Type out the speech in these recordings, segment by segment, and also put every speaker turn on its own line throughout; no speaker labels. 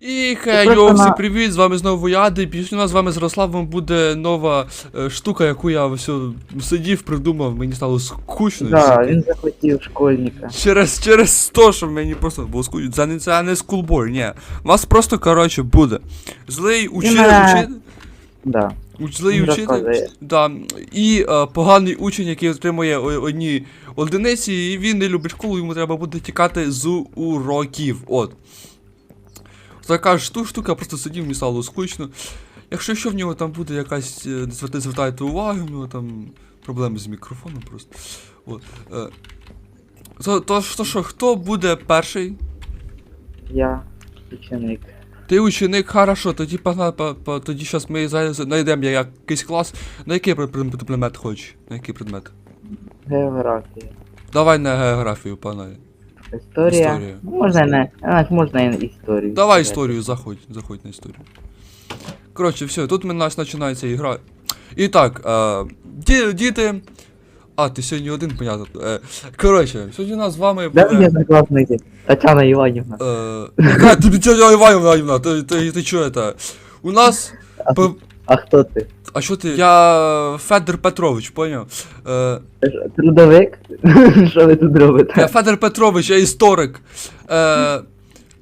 І хей,
просто
йо, всім привіт, з вами знову я, Депіш. У нас з вами з Ярославом буде нова е, штука, яку я все сидів, придумав, мені стало скучно. і
Да, він захотів школьника.
Через, через то, що мені просто було скучно. Це не, це не скулбой, ні. У вас просто, коротше, буде. Злий учитель,
мене-
учитель,
Да.
злий учитель, да, і е, поганий учень, який отримує одні одиниці, і він не любить школу, йому треба буде тікати з уроків. От. Така ж ту штука, просто сидів, мені стало скучно. Якщо що в нього там буде якась, е, звертайте увагу, в нього там проблеми з мікрофоном просто. От. Е, то, то, то що, хто буде перший?
Я ученик.
Ти ученик, хорошо, тоді погнали, по, по, тоді зараз ми знайдемо якийсь клас. На який пред- пред- предмет хочеш? На який предмет?
Географія.
Давай на географію, погнали.
Історія.
Історія.
Ну, Можна не. А, можна і історію.
Давай історію, заходь, заходь на історію. Коротше, все, тут у нас починається ігра. І так, е, діти. А, ти сьогодні один, понятно. Е, коротше, сьогодні у нас з вами
Де мені
буде.
однокласники? Тетяна Іванівна.
Е, яка тобі тетя Іванівна, Іванівна, ти, ти, ти чого це? У нас.
А хто ти?
А що ти? Я Федор Петрович, поняв? Е,
Трудовик? Що ви тут
я
робите?
Федор Петрович, я історик. Е,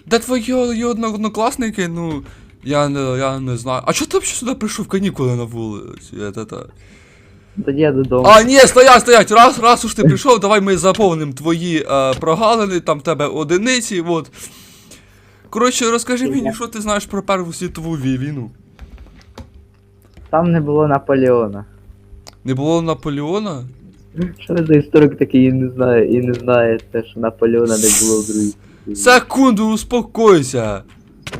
де твої одно- однокласники? Ну, я не, я не знаю. А чого ти взагалі сюди прийшов канікули на вулиці? Е, та- та.
Тоді я додому.
А, ні, стоять, стоять. Раз, раз уж ти прийшов, давай ми заповнимо твої е, прогалини, там в тебе одиниці, от. Коротше, розкажи мені, що ти знаєш про Першу світову вій- війну.
Там не було Наполеона.
Не було Наполеона?
Що ви за історик такий і не знає, і не знає те, що Наполеона не було в другій. світовій?
Секунду, успокойся.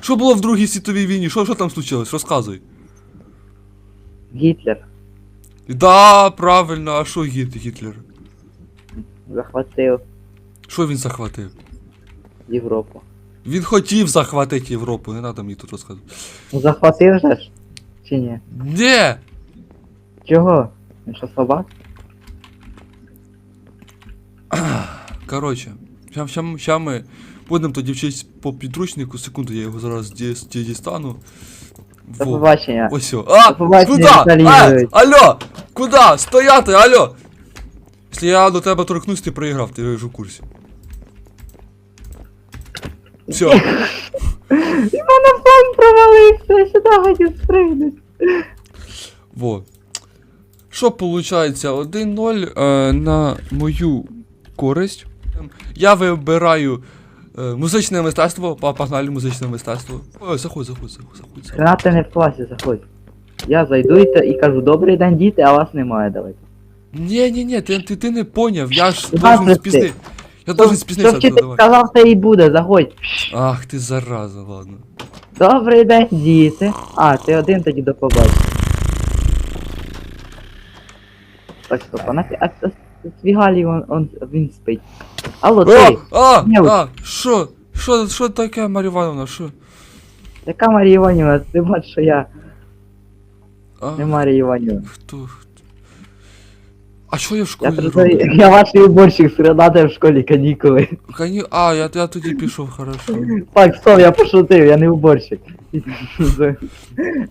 Що було в Другій світовій війні? Що, що там случилось? Розказуй.
Гітлер
Да, правильно, а що Гіт- Гітлер?
захватив
Що він захватив?
Європу.
Він хотів захватити Європу, не треба мені тут розказувати.
Ну захватив же ж? Чи ні?
Ні!
Чого? Він що собак?
Коротше, ща, ща, ща ми будемо тоді вчитись по підручнику, секунду, я його зараз ді- ді- дістану.
До
Во.
побачення.
Ось. А!
До побачення,
Куда?
Віталій
А,
Ігорович.
алло! Куда? Стояти, алло! Якщо я до тебе торкнусь, ти проіграв, ти ж у курсі. Все.
І мене план провалився, я сюди хотів спригнути.
Во. Що получається? 1-0 е, на мою користь. Я вибираю е, музичне мистецтво, Па- погнали музичне мистецтво. Ой, заходь, заходь, заходь, заходь. заходь.
Хрена не в класі, заходь. Я зайду і, та- і кажу, добрий день, діти, а вас немає, давайте.
Ні, ні, ні, ти, ти, ти не поняв, я ж
Ти
должен
бачиш,
спізнити. Я должен спізнитися,
вчитель
давай.
сказав, те і буде, заходь.
Ах, ти зараза, ладно.
Добрий день, діти. А, ти один тоді до побачення. Так, стоп, а на а, а, Свігалі он, он, він спить. Алло, ти,
А, а,
Ні,
а, що? Що, що таке, Марія Івановна, що?
яка Марія Іванівна, ти бачиш, що я
А,
не Марія Іванівна.
хто? А що я в
Я,
школі
трудовий-
роблю?
я ваший уборщик, середа де в школі канікули.
Кані... А, я, я тоді пішов, хорошо.
Так, стоп, я пошутив, я не уборщик.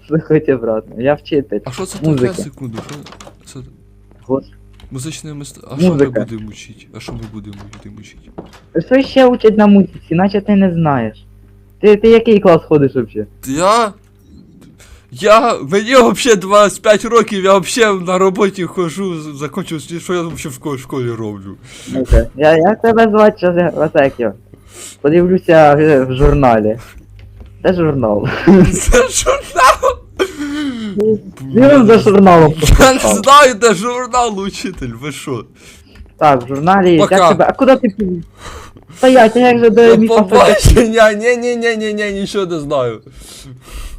Заходь обратно, я вчитель.
А що це таке,
Музика.
секунду, що це?
Гос-
Музичне мистецтво. А що ми
Музика.
будемо учити? А що ми будемо будемо учити?
Що ще учать на музиці, наче ти не знаєш. Ти, ти який клас ходиш взагалі?
Я. Я. Мені взагалі 25 років, я взагалі на роботі хожу, закончив, що я взагалі в школі, в школі роблю.
Я, як тебе звати, я? Подивлюся в, в журналі. Це журнал.
Це журнал!
Він за журналом
Я не
пошукав.
знаю, де журнал, учитель, ви що?
Так, в журналі.
Пока.
Як тебе. А куди ти пів- Стоять, а як же до
До
мій
побачення, ні, ні, ні, ні, ні, нічого не знаю.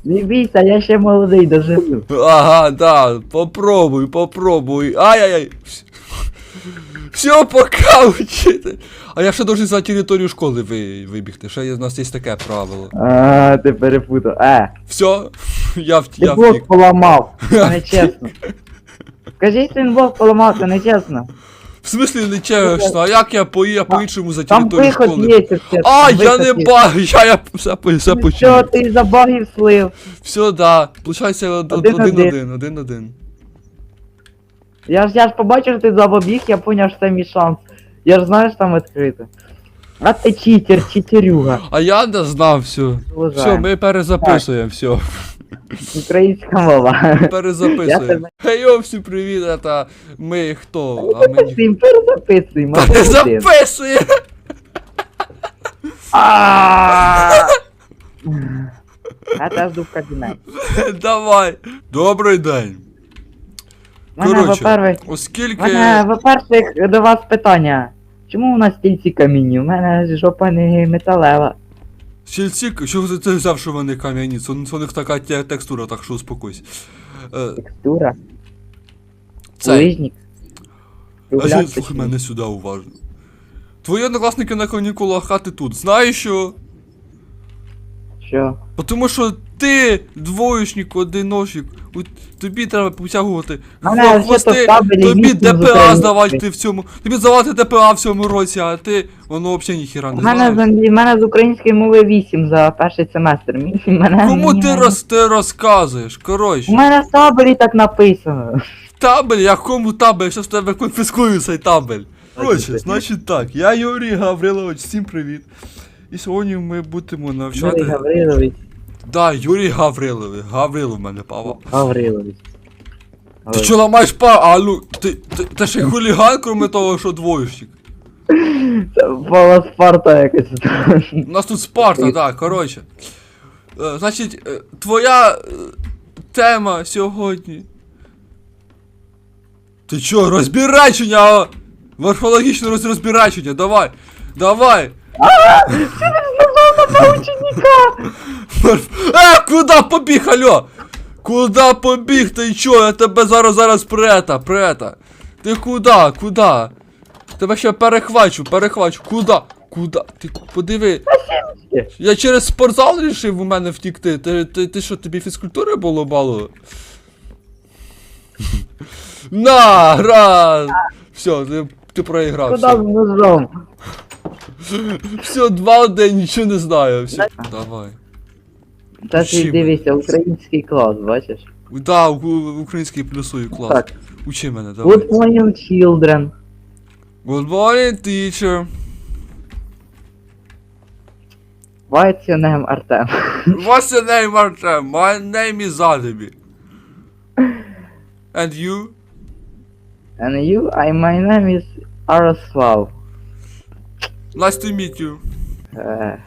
Не бійся, я ще молодий, доживу.
Ага, да, попробуй, попробуй. Ай-яй-яй. Все, пока, учитель. А я ще должен за територію школи ви, вибігти. Ще є- у нас є таке правило.
А, ти перепутав. Е,
Все, я, в,
ти
я
блок
втік.
поламав. Це не чесно. Скажи, що він блок поламав, це не чесно.
В смислі не чесно, а як я по, я по-іншому за
Там
територію
виход
школи?
є.
А,
там
я
виход
не
є.
бачу, я, я все, по- все
Ну
почув.
Що, ти за багів слив?
Все, да. Получається од- од-
Один-один.
один-один, один-один.
Я ж, я ж побачив, що ти забобіг, я поняв, що це мій шанс. Я ж знаю, що там відкрито. А ти читер, читерюга.
А я не знав, все. Все,
Уважаю.
ми перезаписуємо, все.
Українська мова.
Перезаписуємо. Хейо, всім привіт, это ми хто? А мені...
Перезаписуємо, перезаписуємо. молодець.
Перезаписує!
А! Я теж в кабінет.
Давай. Добрий день. Коротше, оскільки.
мене, во-перше, до вас питання. Чому у нас стільці камінні? У мене жопа не металева.
Сільці, що ти взяв, що вони кам'яні? Це, це у них така текстура, так що успокойся. Е,
Текстура,
це.
лижник.
А
Кругляк,
ще слухай мене сюди уважно. Твої однокласники на канікулах, а ти тут. Знаєш що?
Що?
Тому що ти двоєчник, одиночник, у- тобі треба потягувати хвости, тобі ДПА здавати ти в цьому, тобі здавати ДПА в цьому році, а ти воно взагалі ніхіра не знаєш.
англі- мене з української мови 8 за перший семестр. Мене,
Кому ти, роз, ти розказуєш? Коротше,
У мене в табелі так написано.
табель, якому табель, що з тебе конфіскую цей табель. Коротше, значить так, я Юрій Гаврилович, всім привіт. І сьогодні ми будемо
Юрій
навчати.
Гаврилович.
Да, Юрій Гаврилович, Гаврилов в мене пава.
Гаврилович.
Ти що ламаєш па, а ну, ти, ти, ти ще й хуліган, кроме того, що двоєчник.
Це була Спарта якась.
У нас тут Спарта, да, коротше. Е, значить, е, твоя е, тема сьогодні. Ти чо, розбірачення? а? Морфологічне роз- розбірачення, давай! Давай! Морф... А, куди побіг, алло? Куда побіг ти чо? Я тебе зараз зараз прета, прета. Ти куда? Куда? Тебе ще перехвачу, перехвачу. Куда? Куда? Ти подиви. Я через спортзал рішив у мене втікти. Ти, ти, ти що, тобі фізкультури було мало? На, раз! Все, ти, ти проіграв.
Куди
Все,
ножом?
все два один, нічого не знаю. Все. Давай.
Та ти дивися, український клас, бачиш?
Да, у- український плюсую клас.
Так.
Учи мене, давай.
Good morning, children.
Good morning, teacher.
What's your name, Артем?
What's your name, Artem? My name is Alibi. And you?
And you? I, my name is Aroslav.
Nice to meet you.
Е,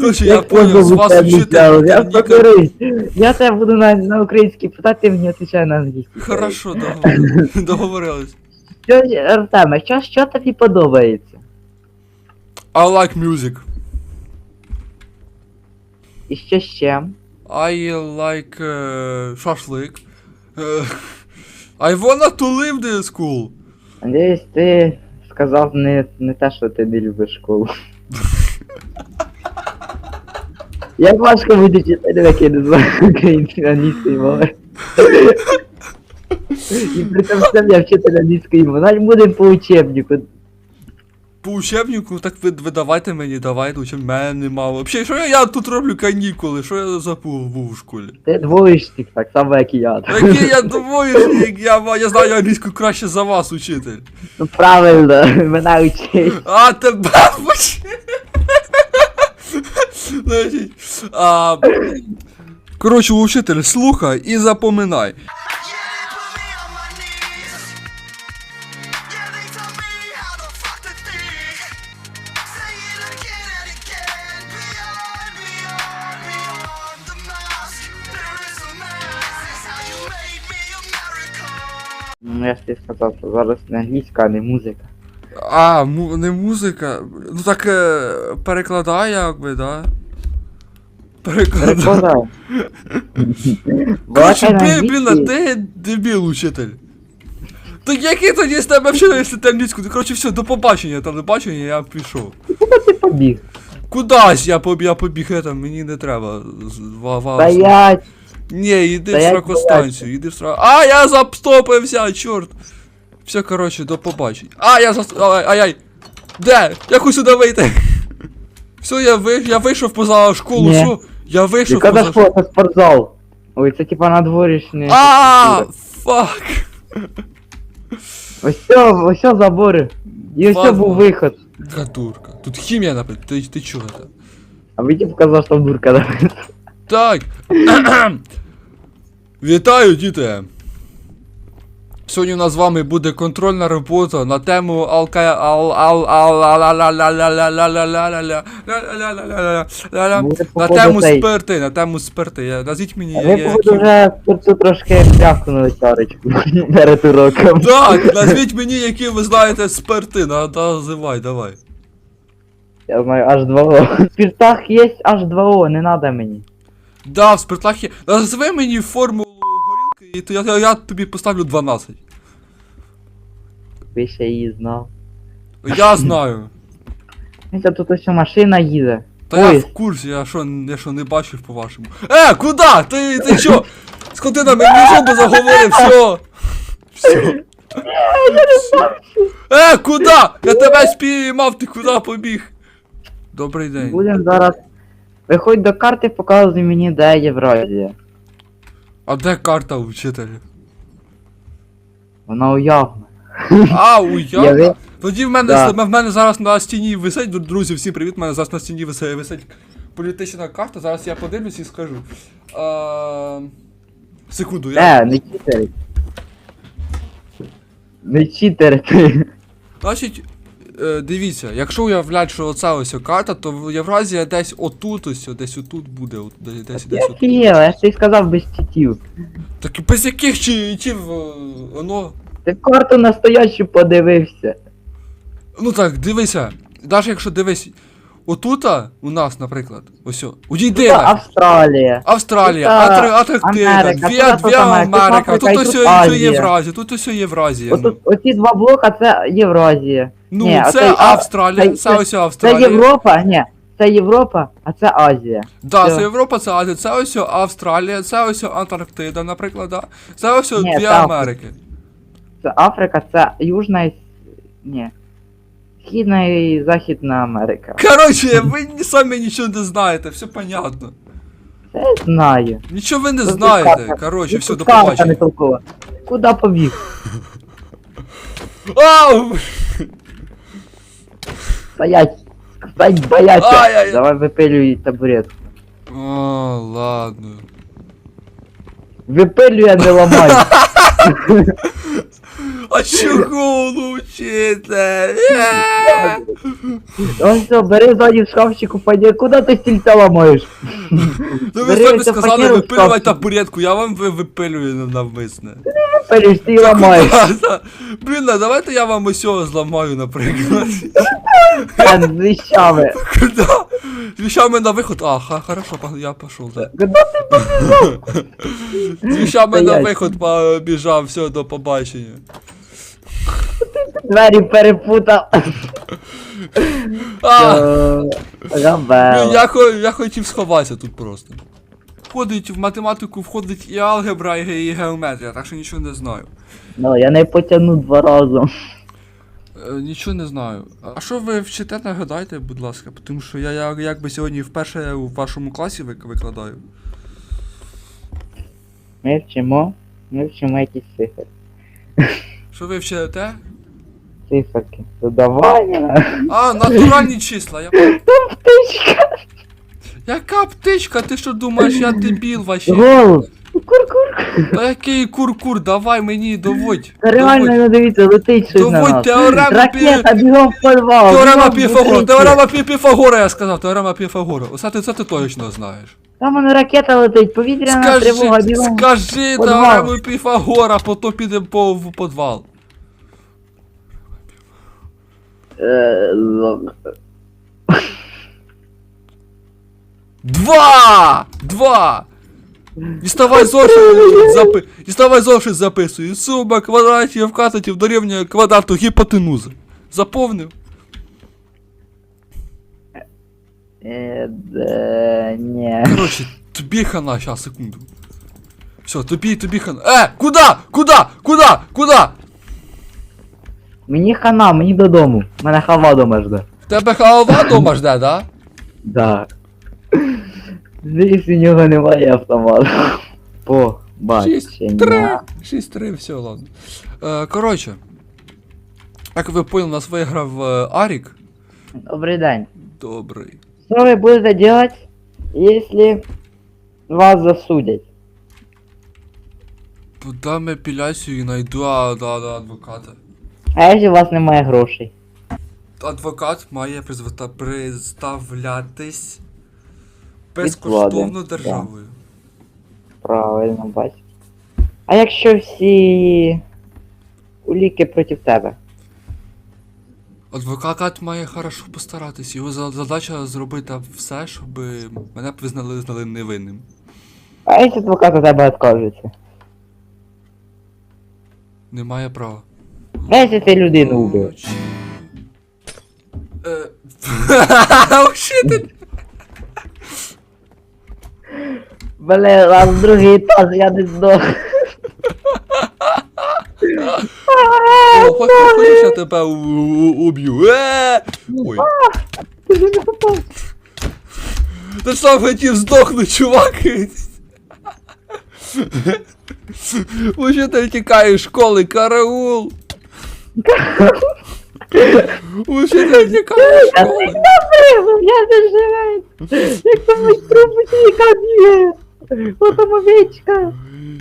Короче, я понял, з вас
бути
вчитель.
Я
Ніка-
Я тебе буду на, на українській питати, ти мені відповідає на англійській.
Хорошо, договорились. договорились.
Що, Артеме, що, що тобі подобається?
I like music.
І що ще?
I like uh, шашлик. Uh, I wanna to live this school.
Надіюсь, ти сказав не, не те, що ти не любиш школу. Як важко бути вчителем, який не знає української англійської мови. І при цьому сам я вчитель англійської мови. Навіть будемо по учебнику.
По учебнику, так ви, ви давайте мені, давайте, учеб мене нема. Взагалі, що я, я тут роблю канікули, що я забув був у школі?
Ти двоєчник, так само, як і я.
Який я двоєчник, я, я знаю англійську краще за вас, учитель.
Ну правильно, мене учить.
А тебе поч- Значить, а, Коротше, учитель, слухай і запоминай.
Ну я ж тобі сказав, що зараз не англійська, а не музика.
А, му, не музика. Ну так е, перекладай якби, да? Перекладай.
Балакай на
блін, блін, а
англійській.
ти дебіл, учитель. Так який тоді з тебе вчитель, якщо ти англійську? Коротше, все, до побачення, там до побачення, я пішов.
Куди ти побіг?
Кудась я побіг, я побіг, это, мені не треба. з- ва- ва-
Стоять!
Ні, іди в
Стоять,
сракостанцію, іди в сраку. А, я запстопився, чорт! Все, коротше, до побачення. А, я зас... Ай, ай, ай. Де? Я хочу сюди вийти. Все, я, ви... я вийшов поза школу,
Ні.
все. Я вийшов
Яка
поза школу.
це спортзал? Ой, це типа на дворішні.
А, фак.
Ось все, ось все забори. І ось все
Ладно.
був виход.
Катурка. Тут хімія написано. Ти, ти чого це?
А ви типу казав, що дурка написана.
Так. Вітаю, діти! Сьогодні у нас з вами буде контрольна робота на тему алка на тему спирти, на тему спирти. Я назвіть мені.
Ви походу вже спирту трошки пляхнули чарочку перед уроком.
Так, назвіть мені, які ви знаєте спирти, називай, давай.
Я знаю H2O. В спиртах є H2O, не надо мені.
Да, в спиртах є. Назви мені форму і то я, я, я тобі поставлю 12.
Ви ще її знав.
Я знаю.
Це тут ось машина їде.
Та я в курсі, я що, я що не бачив по-вашому. Е, куди? Ти, ти що? Скотина, мені зуби заговорив, все. Все. Е, куди? Я тебе спіймав, ти куди побіг? Добрий день.
Будемо зараз. Виходь до карти, показуй мені, де Євразія.
А де карта вчителя?
Вона уявна.
А, уявна. Тоді в мене,
Да.
в мене зараз на стіні висить, друзі, всім привіт, в мене зараз на стіні висить, висить політична карта, зараз я подивлюсь і скажу. А... Секунду, я.
Е, не читери. Не читери.
Значить, дивіться, якщо уявлять, що оця ось карта, то в- Євразія десь отут ось, десь отут буде, от, десь, десь, отут.
я ж ти сказав без читів.
Так без яких чи воно.
Ти карту настоящу подивився.
Ну так, дивися. Навіть якщо дивись, отута у нас, наприклад, ось. Удійди.
Австралія.
Австралія, Атр- Атрактида,
Америка,
дві,
тут
дві
Америка,
Америка,
тут
тут ось. Євразія, тут ось Євразія.
Оці два блока це Євразія.
Ну,
Ні, а
це
цей А-
Австралія,
цей-
це ось
Це
Австралія.
Європа, ні. Це Європа, а це Азія.
Да,
Все.
це Європа, це Азія, це ось Австралія, це ось Антарктида, наприклад, да. Це ось
Ні,
дві
це Африка.
Америки.
Це Африка, це Южна і... Ні. Східна і Західна Америка.
Коротше, ви ні- самі нічого не знаєте, все понятно.
Це я знаю.
Нічого ви не
Тут
знаєте.
карта-
Коротше,
тут
все, до
карта
побачення.
не толкова. Куда побіг?
Ау!
Стоять! Стоять, бояться!
Ай-яй-яй.
Давай випилюй табурет.
О, ладно.
Випилюй, а не ламай.
А чого лучите?
Ось все, бери ззаді в шкафчику, пойди. Куда ти стільця ламаєш?
Ну ви
Бери
самі сказали випилювати
шкафчик.
табуретку, я вам ви- випилюю навмисне.
Випилюєш, ти і ламаєш.
Блін, а давайте я вам ось цього зламаю, наприклад.
З віщами.
Куда? З вещами на виход. А, ха, хорошо, я пошел, да.
Куда ти
З вещами на
Стоять.
виход побіжав, все, до побачення.
Двері перепутав?
А, ну,
Габел.
я, хо- я хотів сховатися тут просто. Входить в математику, входить і алгебра, і, ге- і геометрія, так що нічого не знаю.
Ну, я не потягну два рази.
Е, нічого не знаю. А що ви вчите, нагадайте, будь ласка, тому що я, я якби сьогодні вперше у вашому класі вик- викладаю.
Ми вчимо, ми вчимо якісь цифри.
Що ви вчите?
Циферки. Додавання.
А, натуральні числа. Я...
Птичка.
Яка птичка? Ти що думаєш, я дебіл вообще?
Голос. Кур-кур.
Та який кур-кур, давай мені доводь.
Та реально,
доводь.
ну дивіться, летить щось на
Доводь
нас.
теорему
Ракета, бігом в підвал.
Теорема
бігом
Піфагора,
летить.
теорема Пі- Піфагора, я сказав, теорема Піфагора. Оце ти, це ти точно знаєш.
Там воно ракета летить, повітряна тривога,
Скажи,
бігом.
скажи теорему Піфагора, потім підемо по, в підвал.
Е, л-
Два! Два! Діставай зошит, запи... Діставай зошит записуй. Сума квадратів катетів дорівнює квадрату гіпотенузи. Заповнив?
Е, де, ні.
Короче, тобі хана, щас, секунду. Все, тобі, тобі хана. Е, куда? Куда? Куда? Куда?
Мені хана, мені додому. Мене хава дома жде.
В тебе халава дома жде, да?
Да. Здесь у нього немає автомату. Побачення.
Шість, три, все, ладно. Е, коротше. Як ви поняли, у нас виграв е, Арік.
Добрий день.
Добрий.
Що ви будете делать, якщо вас засудять?
Подам апеляцію і найду а, да, да, адвоката.
А якщо у вас немає грошей?
Адвокат має призвета- представлятись
влади,
безкоштовно
да.
державою.
Правильно, бачите. А якщо всі уліки проти тебе?
Адвокат має хорошо постаратись. Його задача зробити все, щоб мене визнали, визнали невинним.
А якщо адвокат у тебе відкажеться?
Немає права.
А якщо ти людину вбив?
Е!
Блин, раз другий етаж, я не здох.
Хоч- Хочеш, я тебе у- у- уб'ю? Е! Ой. Ти сам хотів здохнути, чувак. Учитель тікає з школи, караул. Учитель тікає з школи.
Я не живий. Як там мій трубочка бігає. О, там овечка.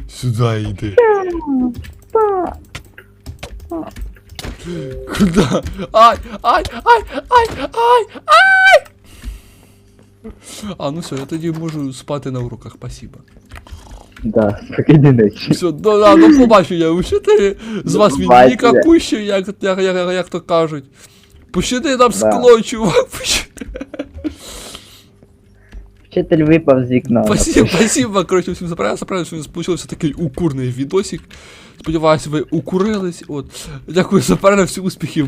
Сюди йди.
Па.
Куда? Ай, ай, ай, ай, ай, ай! А, ну все, я тоді можу спати на уроках, спасибо.
Да, спокійно ночі.
Все, до, да, ну побачу я, вчителі
З
вас він
побачення.
нікакущий, як, як, як, як то кажуть. Пощади нам скло, чувак, пощади.
Вчитель випав з вікна.
Спасибо, спасибо, коротше, всім за перегляд, за що у нас получився такий укурний відосик. Сподіваюся, ви укурились, от. Дякую за перегляд, всіх успіхів.